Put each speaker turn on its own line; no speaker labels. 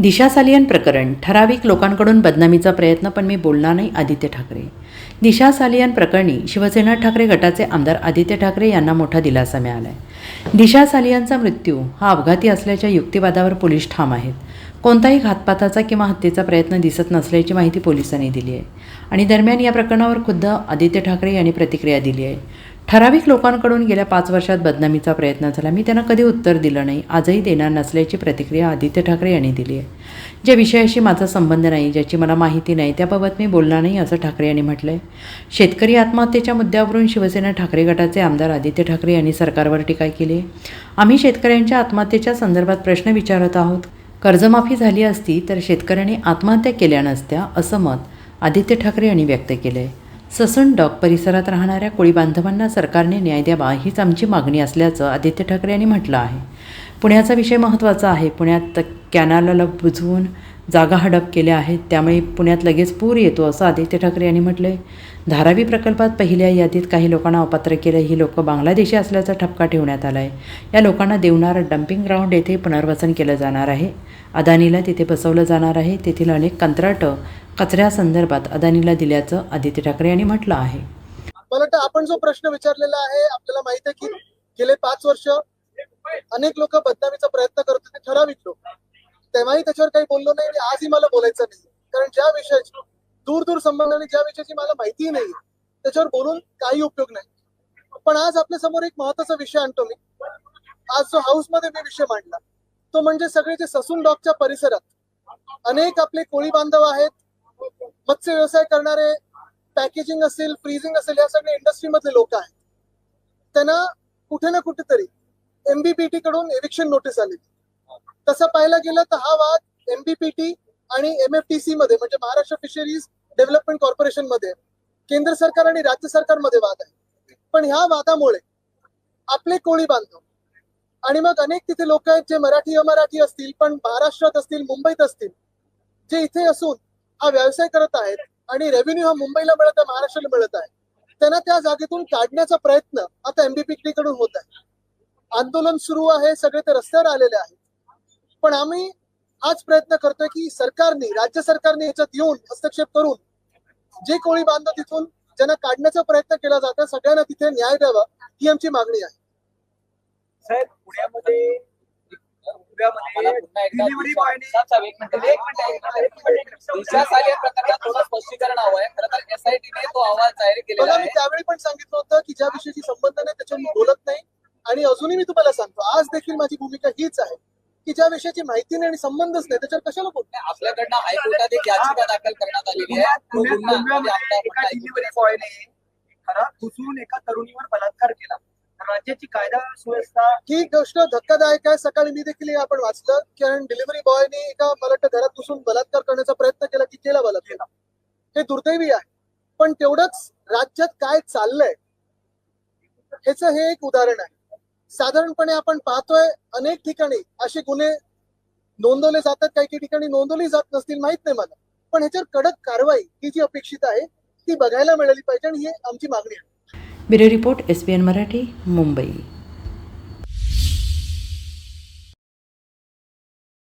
दिशा सालियन प्रकरण ठराविक लोकांकडून बदनामीचा प्रयत्न पण मी बोलणार नाही आदित्य ठाकरे. दिशा सालियन प्रकरणी शिवसेना ठाकरे गटाचे आमदार आदित्य ठाकरे यांना मोठा दिलासा मिळाला आहे दिशा सालियनचा मृत्यू हा अपघाती असल्याच्या युक्तिवादावर पोलीस ठाम आहेत. कोणताही घातपाताचा किंवा हत्येचा प्रयत्न दिसत नसल्याची माहिती पोलिसांनी दिली आहे आणि दरम्यान या प्रकरणावर खुद्द आदित्य ठाकरे यांनी प्रतिक्रिया दिली आहे ठराविक लोकांकडून गेल्या पाच वर्षात बदनामीचा प्रयत्न झाला. मी त्यांना कधी उत्तर दिलं नाही. आजही देणार नसल्याची प्रतिक्रिया आदित्य ठाकरे यांनी दिली आहे. ज्या विषयाशी माझा संबंध नाही ज्याची मला माहिती नाही त्याबाबत मी बोलणार नाही असं ठाकरे यांनी म्हटलं आहे शेतकरी आत्महत्येच्या मुद्द्यावरून शिवसेना ठाकरे गटाचे आमदार आदित्य ठाकरे यांनी सरकारवर टीका केली आहे. आम्ही शेतकऱ्यांच्या आत्महत्येच्या संदर्भात प्रश्न विचारत आहोत. कर्जमाफी झाली असती तर शेतकऱ्यांनी आत्महत्या केल्या नसत्या असं मत आदित्य ठाकरे यांनी व्यक्त केलं आहे ससन डॉक परिसरात राहणाऱ्या कोळी बांधवांना सरकारने न्याय द्यावा हीच आमची मागणी असल्याचं आदित्य ठाकरे यांनी म्हटलं आहे. पुण्याचा विषय महत्त्वाचा आहे. पुण्यात कॅनालला बुजवून जागा हडप केल्या आहेत. त्यामुळे पुण्यात लगेच पूर येतो असं आदित्य ठाकरे यांनी म्हटले धारावी प्रकल्पात पहिल्या यादीत काही लोकांना अपात्र केलं. ही लोकं बांगलादेशी असल्याचा ठपका ठेवण्यात आला आहे या लोकांना देवनार डम्पिंग ग्राउंड येथे पुनर्वसन केलं जाणार आहे. अदानीला तिथे बसवलं जाणार आहे. तेथील अनेक कंत्राटं कचऱ्यासंदर्भात अदानीला दिल्याचं आदित्य ठाकरे यांनी म्हटलं आहे.
मला वाटतं आपण जो प्रश्न विचारलेला आहे आपल्याला माहीत आहे की गेले पाच वर्ष अनेक लोक बदनामीचा प्रयत्न करत होते ठराविक लोक. तेव्हाही त्याच्यावर काही बोललो नाही आणि आजही मला बोलायचं नाही. कारण ज्या विषयाची दूर दूर संबंध आणि ज्या विषयाची मला माहितीही नाही त्याच्यावर बोलून काही उपयोग नाही. पण आज आपल्यासमोर एक महत्त्वाचा विषय आणतो मी. आज जो हाऊसमध्ये मी विषय मांडला तो म्हणजे सगळे जे ससून डॉकच्या परिसरात अनेक आपले कोळी बांधव आहेत. मत्स्य व्यवसाय करणारे पॅकेजिंग असेल फ्रीजिंग असेल या सगळ्या इंडस्ट्रीमधले लोक आहेत. त्यांना कुठे ना कुठेतरी एमबीपीटी कडून एविक्शन नोटीस आलेली. तसं पाहायला गेलं तर हा वाद एमबीपीटी आणि एमएफटीसी मध्ये म्हणजे महाराष्ट्र फिशरीज डेव्हलपमेंट कॉर्पोरेशनमध्ये केंद्र सरकार आणि राज्य सरकारमध्ये वाद आहे. पण ह्या वादामुळे आपले कोळी बांधव आणि मग अनेक तिथे लोक आहेत जे मराठी अमराठी असतील पण महाराष्ट्रात असतील मुंबईत असतील जे इथे असून हा व्यवसाय करत आहेत आणि रेव्हेन्यू हा मुंबईला मिळत आहे महाराष्ट्राला मिळत आहे त्यांना त्या जागेतून काढण्याचा प्रयत्न आता एमबीपीटी कडून होत आहे. आंदोलन सुरू आहे सगळे ते रस्त्यावर आलेले आहेत. पण आम्ही हाच प्रयत्न करतोय की सरकारने राज्य सरकारने याच्यात येऊन हस्तक्षेप करून जे कोळी बांधव तिथून ज्यांना काढण्याचा प्रयत्न केला जातो सगळ्यांना तिथे न्याय द्यावा ही आमची मागणी आहे.
साहेब पुण्यामध्ये
त्यावेळी पण सांगितलं होतं की ज्या विषयाची संबंध नाही त्याच्यावर मी बोलत नाही. आणि अजूनही मी तुम्हाला सांगतो आज देखील माझी भूमिका हीच आहे. की ज्या विषयाची माहिती नाही आणि संबंधच नाही त्याच्यावर कशाला बोलतो
आपल्याकडनं हायकोर्टात एक याचिका दाखल करण्यात आलेली आहे. गुन्हा म्हणजे
एका डिलिव्हरी बॉयने घरात घुसून एका तरुणीवर बलात्कार केला. राज्याची कायदा सुव्यवस्था
ही गोष्ट धक्कादायक आहे. सकाळी मी देखील हे आपण वाचलं. कारण डिलिव्हरी बॉयने एका मला वाटतं घरात घुसून बलात्कार करण्याचा प्रयत्न केला की केला बलात्कार. हे दुर्दैवी आहे. पण तेवढंच राज्यात काय चाललंय ह्याच हे एक उदाहरण आहे. साधारणपणे आपण पाहतोय अनेक ठिकाणी असे गुन्हे नोंदवले जातात. काही काही ठिकाणी नोंदवली जात नसतील माहीत नाही मला. पण ह्याच्यावर कडक कारवाई ही जी अपेक्षित आहे ती बघायला मिळाली पाहिजे आणि ही आमची मागणी आहे.
Bureau report S N Marathi Mumbai.